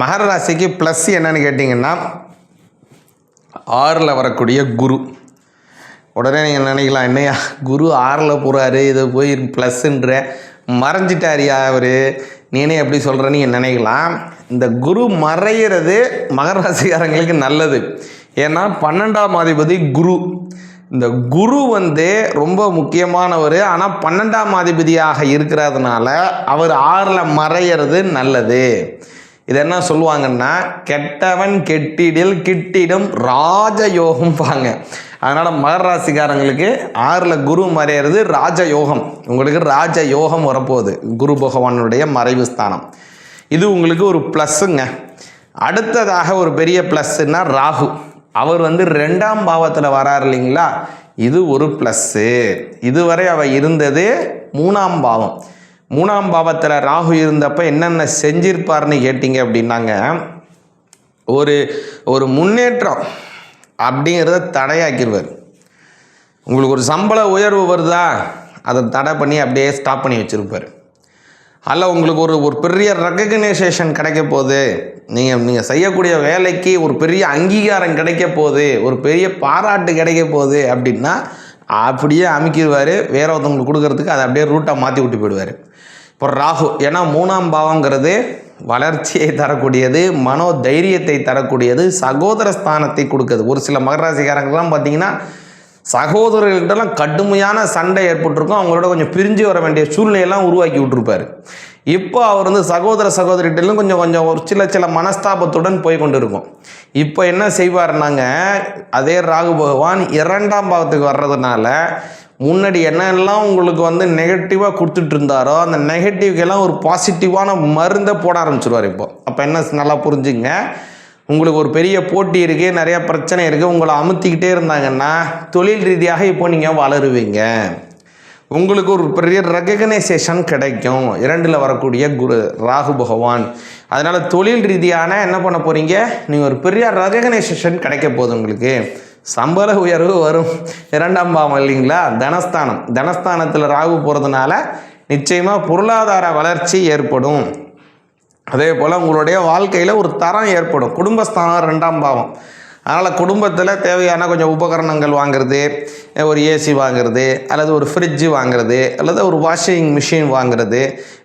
மகர ராசிக்கு ப்ளஸ் என்னன்னு கேட்டிங்கன்னா ஆறில் வரக்கூடிய குரு. உடனே நீங்கள் நினைக்கலாம் என்னையா குரு ஆறில் போகிறாரு இதை போய் ப்ளஸ்ன்ற மறைஞ்சிட்டாரியா அவர். நீனே எப்படி சொல்கிற நீங்கள் நினைக்கலாம். இந்த குரு மறையிறது மகர ராசிக்காரங்களுக்கு நல்லது. ஏன்னா பன்னெண்டாம் அதிபதி குரு. இந்த குரு வந்து ரொம்ப முக்கியமானவர். ஆனால் பன்னெண்டாம் அதிபதியாக இருக்கிறதுனால அவர் ஆறில் மறையிறது நல்லது. இது என்ன சொல்லுவாங்கன்னா கெட்டவன் கெட்டிடில் கிட்டிடும் ராஜயோகம் பாங்க அதனால் மகர ராசிக்காரங்களுக்கு ஆறில் குரு மறையிறது ராஜயோகம். உங்களுக்கு ராஜயோகம் வரப்போகுது. குரு பகவானுடைய மறைவு ஸ்தானம். இது உங்களுக்கு ஒரு ப்ளஸ்ஸுங்க. அடுத்ததாக ஒரு பெரிய ப்ளஸ்ஸுன்னா ராகு. அவர் வந்து ரெண்டாம் பாவத்தில் வராரு இல்லைங்களா? இது ஒரு ப்ளஸ்ஸு. இதுவரை அவர் இருந்தது மூணாம் பாவம். மூணாம் பாவத்தில் ராகு இருந்தப்போ என்னென்ன செஞ்சிருப்பார்னு கேட்டிங்க அப்படின்னாங்க. ஒரு ஒரு முன்னேற்றம் அப்படிங்கிறத தடையாக்கிடுவார் உங்களுக்கு ஒரு சம்பள உயர்வு வருதா அதை தடை பண்ணி அப்படியே ஸ்டாப் பண்ணி வச்சுருப்பார். அல்ல உங்களுக்கு ஒரு ஒரு பெரிய ரெக்கக்னைசேஷன் கிடைக்க போகுது. நீங்கள் நீங்கள் செய்யக்கூடிய வேலைக்கு ஒரு பெரிய அங்கீகாரம் கிடைக்க போகுது. ஒரு பெரிய பாராட்டு கிடைக்க போகுது அப்படின்னா அப்படியே அமைக்கிடுவார். வேற ஒருத்தவங்களுக்கு கொடுக்கறதுக்கு அதை அப்படியே ரூட்டாக மாற்றி விட்டு போயிடுவார். இப்போ ராகு ஏன்னா மூணாம் பாவங்கிறது வளர்ச்சியை தரக்கூடியது மனோ தைரியத்தை தரக்கூடியது சகோதர ஸ்தானத்தை கொடுக்குது. ஒரு சில மகராசிக்காரங்கள்லாம் பார்த்தீங்கன்னா சகோதரர்கள்ட்டெல்லாம் கடுமையான சண்டை ஏற்பட்டிருக்கும். அவங்களோட கொஞ்சம் பிரிஞ்சு வர வேண்டிய சூழ்நிலையெல்லாம் உருவாக்கி விட்டுருப்பாரு. இப்போ அவர் வந்து சகோதர சகோதரிகிட்டலும் கொஞ்சம் கொஞ்சம் ஒரு சில சில மனஸ்தாபத்துடன் போய் கொண்டு இருக்கும் இப்போ என்ன செய்வார்னாங்க அதே ராகு பகவான் இரண்டாம் பாவத்துக்கு வர்றதுனால முன்னாடி என்னெல்லாம் உங்களுக்கு வந்து நெகட்டிவாக கொடுத்துட்டு இருந்தாரோ அந்த நெகட்டிவ்க்கெல்லாம் ஒரு பாசிட்டிவான மருந்தை போட ஆரம்பிச்சிருவார் இப்போ. அப்போ என்ன நல்லா புரிஞ்சுங்க. உங்களுக்கு ஒரு பெரிய போட்டி இருக்குது நிறையா பிரச்சனை இருக்குது உங்களை அமுத்திக்கிட்டே இருந்தாங்கன்னா தொழில் ரீதியாக இப்போ நீங்கள் வளருவீங்க. உங்களுக்கு ஒரு பெரிய ரெகக்னைசேஷன் கிடைக்கும். இரண்டில் வரக்கூடிய குரு ராகு பகவான். அதனால் தொழில் ரீதியான என்ன பண்ண போகிறீங்க நீங்கள் ஒரு பெரிய ரெகக்னைசேஷன் கிடைக்க போகுது உங்களுக்கு. சம்பள உயர்வு வரும். இரண்டாம் பாவம் இல்லைங்களா? தனஸ்தானம். தனஸ்தானத்தில் ராகு போகிறதுனால நிச்சயமாக பொருளாதார வளர்ச்சி ஏற்படும். அதே போல் உங்களுடைய வாழ்க்கையில் ஒரு தரம் ஏற்படும். குடும்பஸ்தானம் ரெண்டாம் பாவம். அதனால் குடும்பத்தில் தேவையான கொஞ்சம் உபகரணங்கள் வாங்குறது ஒரு ஏசி வாங்குறது அல்லது ஒரு ஃப்ரிட்ஜு வாங்குறது அல்லது ஒரு வாஷிங் மிஷின் வாங்குறது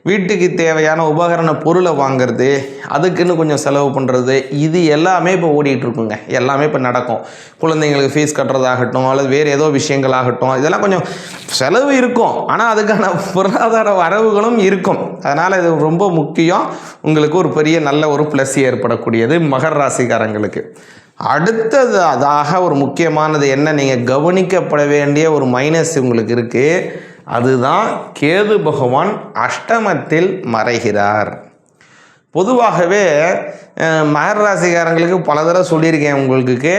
வீட்டுக்கு தேவையான உபகரண பொருளை வாங்குறது அதுக்குன்னு கொஞ்சம் செலவு பண்ணுறது இது எல்லாமே இப்போ ஓடிக்கிட்டு இருக்குங்க. எல்லாமே இப்போ நடக்கும். குழந்தைங்களுக்கு ஃபீஸ் கட்டுறதாகட்டும் அல்லது வேறு ஏதோ விஷயங்கள் ஆகட்டும் இதெல்லாம் கொஞ்சம் செலவு இருக்கும். ஆனால் அதுக்கான பொருளாதார வரவுகளும் இருக்கும். அதனால் இது ரொம்ப முக்கியம். உங்களுக்கு ஒரு பெரிய நல்ல ஒரு ப்ளஸ் ஏற்படக்கூடியது மகர் ராசிக்காரங்களுக்கு. அடுத்தது அதாக ஒரு முக்கியமானது என்ன? நீங்கள் கவனிக்கப்பட வேண்டிய ஒரு மைனஸ் உங்களுக்கு இருக்குது அதுதான் கேது பகவான் அஷ்டமத்தில் மறைகிறார். பொதுவாகவே மகர் மகர ராசிக்காரங்களுக்கு பல தடவை சொல்லியிருக்கேன் உங்களுக்கு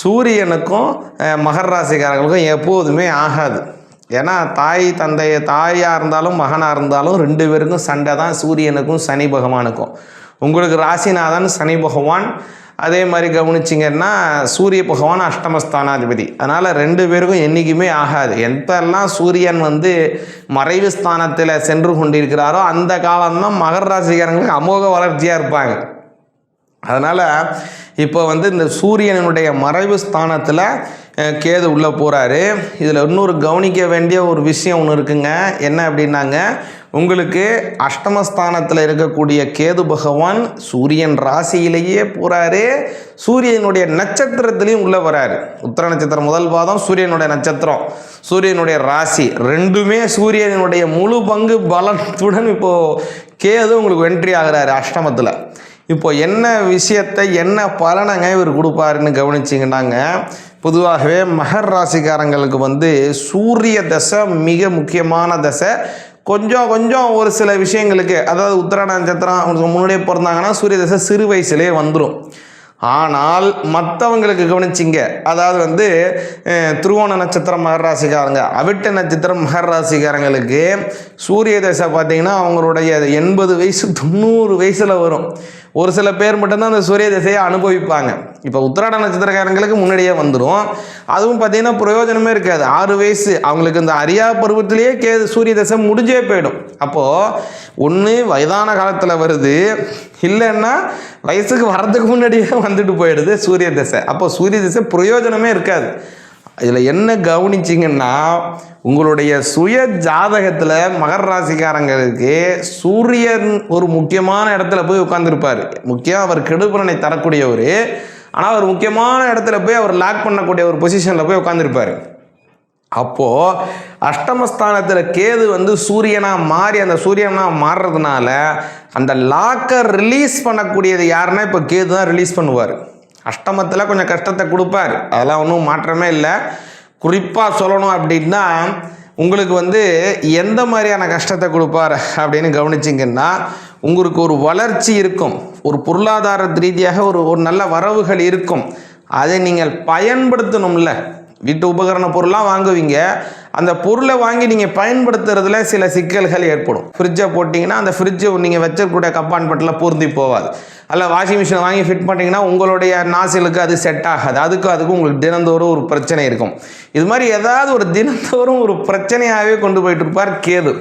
சூரியனுக்கும் மகர் மகர ராசிக்காரங்களுக்கும் எப்போதுமே ஆகாது. ஏன்னா தாய் தந்தை தாயாக இருந்தாலும் மகனாக இருந்தாலும் ரெண்டு பேருக்கும் சண்டை தான் சூரியனுக்கும் சனி பகவானுக்கும். உங்களுக்கு ராசிநாதன் சனி பகவான் அதே மாதிரி கவனிச்சிங்கன்னா சூரிய பகவான் அஷ்டமஸ்தானாதிபதி. அதனால் ரெண்டு பேருக்கும் என்றைக்குமே ஆகாது. எந்தெல்லாம் சூரியன் வந்து மறைவு ஸ்தானத்தில் சென்று கொண்டிருக்கிறாரோ அந்த காலம்தான் மகர ராசிக்காரங்களுக்கு அமோக வளர்ச்சியாக இருப்பாங்க. அதனால் இப்போ வந்து இந்த சூரியனுடைய மறைவு ஸ்தானத்தில் கேது உள்ளே போகிறாரு இதில் இன்னொரு கவனிக்க வேண்டிய ஒரு விஷயம் ஒன்று இருக்குங்க. என்ன அப்படின்னாங்க உங்களுக்கு அஷ்டமஸ்தானத்தில் இருக்கக்கூடிய கேது பகவான் சூரியன் ராசியிலேயே போகிறாரு சூரியனுடைய நட்சத்திரத்திலையும் உள்ளே வராரு. உத்தர நட்சத்திரம் முதல் பாதம் சூரியனுடைய நட்சத்திரம். சூரியனுடைய ராசி ரெண்டுமே சூரியனுடைய முழு பங்கு பலத்துடன் இப்போது கேது உங்களுக்கு வென்றி ஆகிறாரு அஷ்டமத்தில். இப்போ என்ன விஷயத்தை என்ன பலனங்க இவர் கொடுப்பாருன்னு கவனிச்சிங்கன்னாங்க. பொதுவாகவே மகர் ராசிக்காரங்களுக்கு வந்து சூரிய தசை மிக முக்கியமான தசை. கொஞ்சம் கொஞ்சம் ஒரு சில விஷயங்களுக்கு அதாவது உத்தர நட்சத்திரம் அவங்களுக்கு முன்னாடியே பிறந்தாங்கன்னா சூரிய தசை சிறு வயசுலேயே வந்துடும் ஆனால் மற்றவங்களுக்கு கவனிச்சிங்க. அதாவது வந்து திருவோண நட்சத்திரம் மகர ராசிக்காரங்க. அவிட்ட நட்சத்திரம் மகர ராசிக்காரங்களுக்கு சூரிய தசை பார்த்தீங்கன்னா அவங்களுடைய எண்பது வயசு தொண்ணூறு வயசில் வரும். ஒரு சில பேர் மட்டும்தான் அந்த சூரிய தசையை அனுபவிப்பாங்க. இப்போ உத்திராட நட்சத்திரக்காரங்களுக்கு முன்னாடியே வந்துடும் அதுவும் பார்த்தீங்கன்னா பிரயோஜனமே இருக்காது. ஆறு வயசு அவங்களுக்கு இந்த அரியா பருவத்திலேயே கே சூரிய தசை முடிஞ்சே போயிடும். அப்போது ஒன்று வயதான காலத்தில் வருது இல்லைன்னா வயசுக்கு வரதுக்கு முன்னாடியே வந்துட்டு போயிடுது சூரிய திசை. அப்போ சூரிய திசை பிரயோஜனமே இருக்காது. இதில் என்ன கவனிச்சிங்கன்னா உங்களுடைய சுய ஜாதகத்தில் மகர ராசிக்காரங்களுக்கு சூரியன் ஒரு முக்கியமான இடத்துல போய் உட்காந்துருப்பார் முக்கியம் அவர் கெடுபலனை தரக்கூடியவர். ஆனால் அவர் முக்கியமான இடத்துல போய் அவர் லாக் பண்ணக்கூடிய ஒரு பொசிஷனில் போய் உட்காந்துருப்பார் அப்போது அஷ்டமஸ்தானத்தில் கேது வந்து சூரியனாக மாறி அந்த சூரியனாக மாறுறதுனால அந்த லாக்கை ரிலீஸ் பண்ணக்கூடியது யாருன்னா இப்போ கேது தான் ரிலீஸ் பண்ணுவார். அஷ்டமத்தில் கொஞ்சம் கஷ்டத்தை கொடுப்பார். அதெல்லாம் ஒன்றும் மாற்றமே இல்லை. குறிப்பாக சொல்லணும் அப்படின்னா உங்களுக்கு வந்து எந்த மாதிரியான கஷ்டத்தை கொடுப்பார் அப்படின்னு கவனிச்சிங்கன்னா உங்களுக்கு ஒரு வளர்ச்சி இருக்கும். ஒரு பொருளாதார ரீதியாக ஒரு ஒரு நல்ல வரவுகள் இருக்கும். அதை நீங்கள் பயன்படுத்தணும்ல. வீட்டு உபகரண பொருள்லாம் வாங்குவீங்க. அந்த பொருளை வாங்கி நீங்கள் பயன்படுத்துறதுல சில சிக்கல்கள் ஏற்படும். ஃப்ரிட்ஜை போட்டிங்கன்னா அந்த ஃப்ரிட்ஜை நீங்கள் வச்சக்கூடிய கம்பார்ட்மெண்ட்டில் பொருந்தி போகாது அல்ல வாஷிங் மிஷினை வாங்கி ஃபிட் பண்ணிங்கன்னா உங்களுடைய நாசிலுக்கு அது செட் ஆகாது. அதுக்கும் அதுக்கும் உங்களுக்கு தினந்தோறும் ஒரு பிரச்சனை இருக்கும். இது மாதிரி ஏதாவது ஒரு தினந்தோறும் ஒரு பிரச்சனையாகவே கொண்டு போயிட்டு இருப்பார் கேது.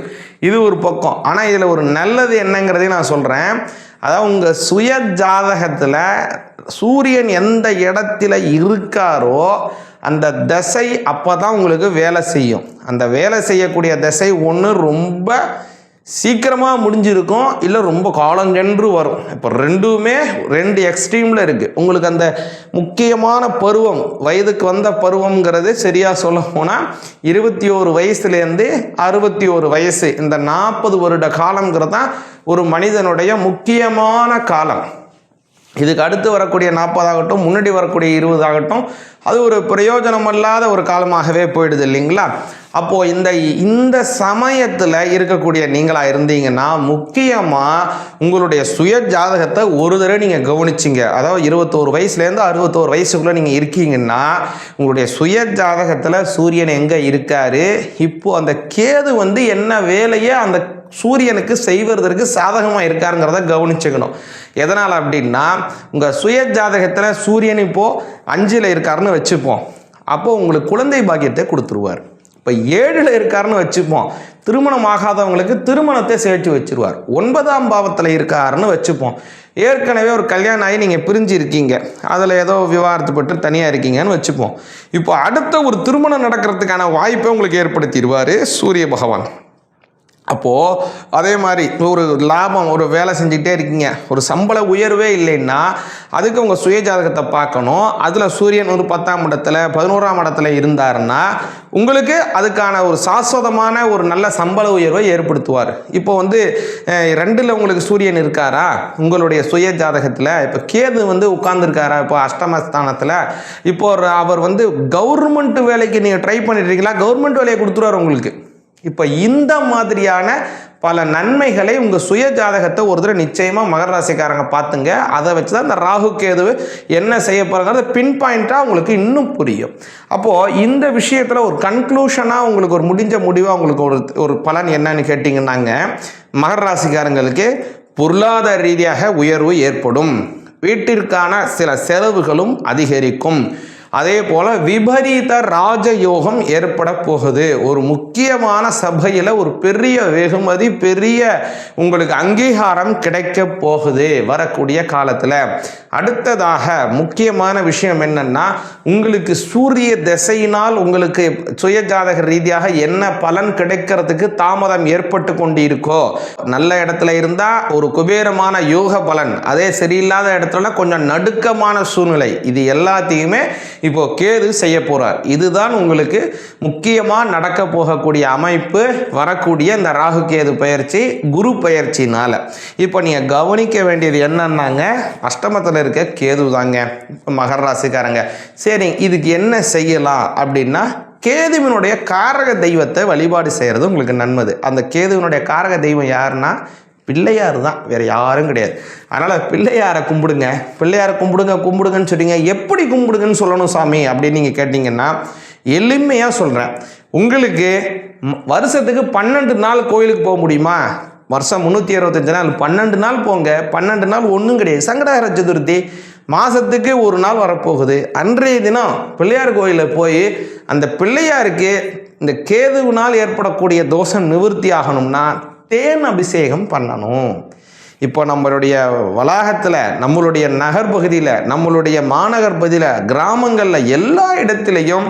இது ஒரு பக்கம். ஆனால் இதில் ஒரு நல்லது என்னங்கிறதையும் நான் சொல்கிறேன் அதாவது உங்கள் சுய ஜாதகத்தில் சூரியன் எந்த இடத்துல இருக்காரோ அந்த தசை அப்போ தான் உங்களுக்கு வேலை செய்யும். அந்த வேலை செய்யக்கூடிய தசை ஒன்று ரொம்ப சீக்கிரமாக முடிஞ்சிருக்கும் இல்லை ரொம்ப காலஞ்சென்று வரும். இப்போ ரெண்டுமே ரெண்டு எக்ஸ்ட்ரீமில் இருக்குது உங்களுக்கு அந்த முக்கியமான பருவம் வயதுக்கு வந்த பருவம்ங்கிறது சரியாக சொல்ல போனால் இருபத்தி ஓரு வயசுலேருந்து அறுபத்தி ஒரு வயசு இந்த நாற்பது வருட காலங்கிறது தான் ஒரு மனிதனுடைய முக்கியமான காலம். இதுக்கு அடுத்து வரக்கூடிய நாற்பதாகட்டும் முன்னாடி வரக்கூடிய இருபதாகட்டும் அது ஒரு பிரயோஜனமல்லாத ஒரு காலமாகவே போயிடுது இல்லைங்களா? அப்போது இந்த இந்த சமயத்தில் இருக்கக்கூடிய நீங்களாக இருந்தீங்கன்னா முக்கியமாக உங்களுடைய சுய ஜாதகத்தை ஒரு தடவை நீங்கள் கவனிச்சிங்க. அதாவது இருபத்தோரு வயசுலேருந்து அறுபத்தோரு வயசுக்குள்ளே நீங்கள் இருக்கீங்கன்னா உங்களுடைய சுய ஜாதகத்தில் சூரியன் எங்கே இருக்காரு? இப்போ அந்த கேது வந்து என்ன வேலையை அந்த சூரியனுக்கு செய்வதற்கு சாதகமாக இருக்காருங்கிறத கவனிச்சுக்கணும். எதனால் அப்படின்னா உங்கள் சுய ஜாதகத்தில் சூரியன் இப்போது அஞ்சில் இருக்காருன்னு வச்சுப்போம். அப்போது உங்களுக்கு குழந்தை பாக்கியத்தை கொடுத்துருவார். இப்போ ஏழில் இருக்காருன்னு வச்சுப்போம். திருமணம் ஆகாதவங்களுக்கு திருமணத்தை சேர்த்து வச்சிருவார். ஒன்பதாம் பாவத்தில் இருக்காருன்னு வச்சுப்போம். ஏற்கனவே ஒரு கல்யாணம் ஆகி நீங்கள் பிரிஞ்சு இருக்கீங்க அதில் ஏதோ விவாகரத்து பட்டு தனியாக இருக்கீங்கன்னு வச்சுப்போம். இப்போ அடுத்த ஒரு திருமணம் நடக்கிறதுக்கான வாய்ப்பை உங்களுக்கு ஏற்படுத்திடுவார் சூரிய பகவான். அப்போது அதே மாதிரி ஒரு லாபம் ஒரு வேலை செஞ்சுக்கிட்டே இருக்கீங்க. ஒரு சம்பள உயர்வே இல்லைன்னா அதுக்கு உங்கள் சுய ஜாதகத்தை பார்க்கணும். அதில் சூரியன் ஒரு பத்தாம் இடத்துல பதினோராம் இடத்துல இருந்தாருன்னா உங்களுக்கு அதுக்கான ஒரு சாஸ்வதமான ஒரு நல்ல சம்பள உயர்வை ஏற்படுத்துவார். இப்போ வந்து ரெண்டில் உங்களுக்கு சூரியன் இருக்காரா? உங்களுடைய சுய ஜாதகத்தில் இப்போ கேது வந்து உட்கார்ந்துருக்காரா? இப்போ அஷ்டமஸ்தானத்தில். இப்போ அவர் வந்து கவர்மெண்ட் வேலைக்கு நீங்கள் ட்ரை பண்ணிட்டுருக்கீங்களா கவர்மெண்ட் வேலையை கொடுத்துருவார் உங்களுக்கு. இப்போ இந்த மாதிரியான பல நன்மைகளை உங்கள் சுய ஜாதகத்தை ஒரு தடவை நிச்சயமாக மகர ராசிக்காரங்க பார்த்துங்க. அதை வச்சு தான் இந்த ராகு கேது என்ன செய்ய போகிறாங்கிறத பின் பாயிண்ட்டாக உங்களுக்கு இன்னும் புரியும். அப்போது இந்த விஷயத்தில் ஒரு கன்க்ளூஷனாக உங்களுக்கு ஒரு முடிஞ்ச முடிவாக உங்களுக்கு ஒரு ஒரு பலன் என்னன்னு கேட்டிங்கன்னாங்க. மகர ராசிக்காரங்களுக்கு பொருளாதார ரீதியாக உயர்வு ஏற்படும். வீட்டிற்கான சில செலவுகளும் அதிகரிக்கும். அதே போல விபரீத ராஜயோகம் ஏற்பட போகுது. ஒரு முக்கியமான சபையில் ஒரு பெரிய வெகுமதி பெரிய உங்களுக்கு அங்கீகாரம் கிடைக்க போகுது வரக்கூடிய காலத்தில். அடுத்ததாக முக்கியமான விஷயம் என்னன்னா உங்களுக்கு சூரிய திசையினால் உங்களுக்கு சுயஜாதக ரீதியாக என்ன பலன் கிடைக்கிறதுக்கு தாமதம் ஏற்பட்டு கொண்டு இருக்கோ நல்ல இடத்துல இருந்தால் ஒரு குபேரமான யோக பலன் அதே சரியில்லாத இடத்துல கொஞ்சம் நடுக்கமான சூழ்நிலை இது எல்லாத்தையுமே இப்போ கேது செய்ய போறார். இதுதான் உங்களுக்கு முக்கியமாக நடக்க போகக்கூடிய அமைப்பு வரக்கூடிய இந்த ராகு கேது பயிற்சி குரு பயிற்சினால. இப்போ நீங்கள் கவனிக்க வேண்டியது என்னன்னாங்க அஷ்டமத்தில் இருக்க கேது தாங்க இப்போ மகர ராசிக்காரங்க. சரி இதுக்கு என்ன செய்யலாம் அப்படின்னா கேதுவினுடைய காரக தெய்வத்தை வழிபாடு செய்கிறது உங்களுக்கு நன்மது. அந்த கேதுவினுடைய காரக தெய்வம் யாருன்னா பிள்ளையார் தான் வேற யாரும் கிடையாது. அதனால் பிள்ளையாரை கும்பிடுங்க பிள்ளையாரை கும்பிடுங்க கும்பிடுங்கன்னு சொல்றீங்க. எப்படி கும்பிடுங்கன்னு சொல்லணும் சாமி அப்படின்னு நீங்கள் கேட்டிங்கன்னா எளிமையாக சொல்கிறேன் உங்களுக்கு வருஷத்துக்கு பன்னெண்டு நாள் கோயிலுக்கு போக முடியுமா? வருஷம் முந்நூற்றி அறுபத்தஞ்சு நாள். பன்னெண்டு நாள் போங்க. பன்னெண்டு நாள் ஒன்றும் கிடையாது. சங்கடகர சதுர்த்தி மாதத்துக்கு ஒரு நாள் வரப்போகுது. அன்றைய தினம் பிள்ளையார் கோயிலில் போய் அந்த பிள்ளையாருக்கு இந்த கேதுவினால் ஏற்படக்கூடிய தோஷம் நிவர்த்தி ஆகணும்னா தேன் அபிஷேகம் பண்ணணும். இப்போ நம்மளுடைய வளாகத்தில் நம்மளுடைய நகர் பகுதியில் நம்மளுடைய மாநகர் பகுதியில் கிராமங்களில் எல்லா இடத்துலையும்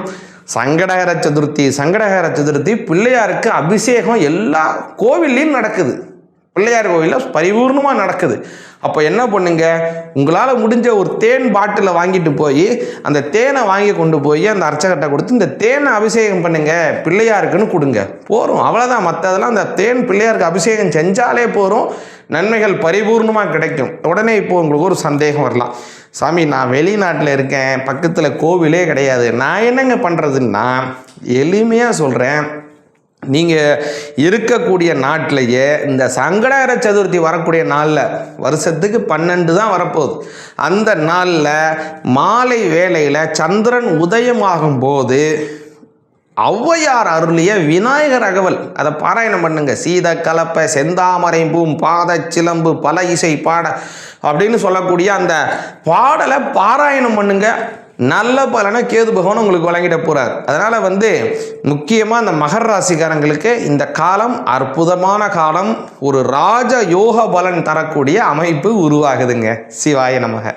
சங்கடகர சதுர்த்தி சங்கடகர சதுர்த்தி பிள்ளையாருக்கு அபிஷேகம் எல்லா கோவில்லையும் நடக்குது. பிள்ளையார் கோவிலில் பரிபூர்ணமாக நடக்குது. அப்போ என்ன பண்ணுங்க? உங்களால் முடிஞ்ச ஒரு தேன் பாட்டிலை வாங்கிட்டு போய் அந்த தேனை வாங்கி கொண்டு போய் அந்த அர்ச்சகட்டை கொடுத்து இந்த தேனை அபிஷேகம் பண்ணுங்க பிள்ளையாருக்குன்னு கொடுங்க. போகிறோம் அவ்வளோதான் மற்றதெல்லாம் அந்த தேன் பிள்ளையாருக்கு அபிஷேகம் செஞ்சாலே போகிறோம் நன்மைகள் பரிபூர்ணமாக கிடைக்கும். உடனே இப்போ உங்களுக்கு ஒரு சந்தேகம் வரலாம். சாமி நான் வெளிநாட்டில் இருக்கேன். பக்கத்தில் கோவிலே கிடையாது. நான் என்னங்க பண்ணுறதுன்னா எளிமையாக சொல்கிறேன் நீங்கள் இருக்கக்கூடிய நாட்டிலேயே இந்த சங்கடகர சதுர்த்தி வரக்கூடிய நாளில் வருஷத்துக்கு பன்னெண்டு தான் வரப்போகுது. அந்த நாளில் மாலை வேளையில் சந்திரன் உதயமாகும் போது ஔவையார் அருளிய விநாயகர் அகவல் அதை பாராயணம் பண்ணுங்க. சீத கலப்ப செந்தாமரைம்பும் பாத சிலம்பு பல இசை பாட அப்படின்னு சொல்லக்கூடிய அந்த பாடலை பாராயணம் பண்ணுங்க. நல்ல பலனை கேது பகவான் உங்களுக்கு வழங்கிட போறார். அதனால வந்து முக்கியமாக இந்த மகர ராசிக்காரங்களுக்கு இந்த காலம் அற்புதமான காலம். ஒரு ராஜ யோக பலன் தரக்கூடிய அமைப்பு உருவாகுதுங்க. சிவாய நமக.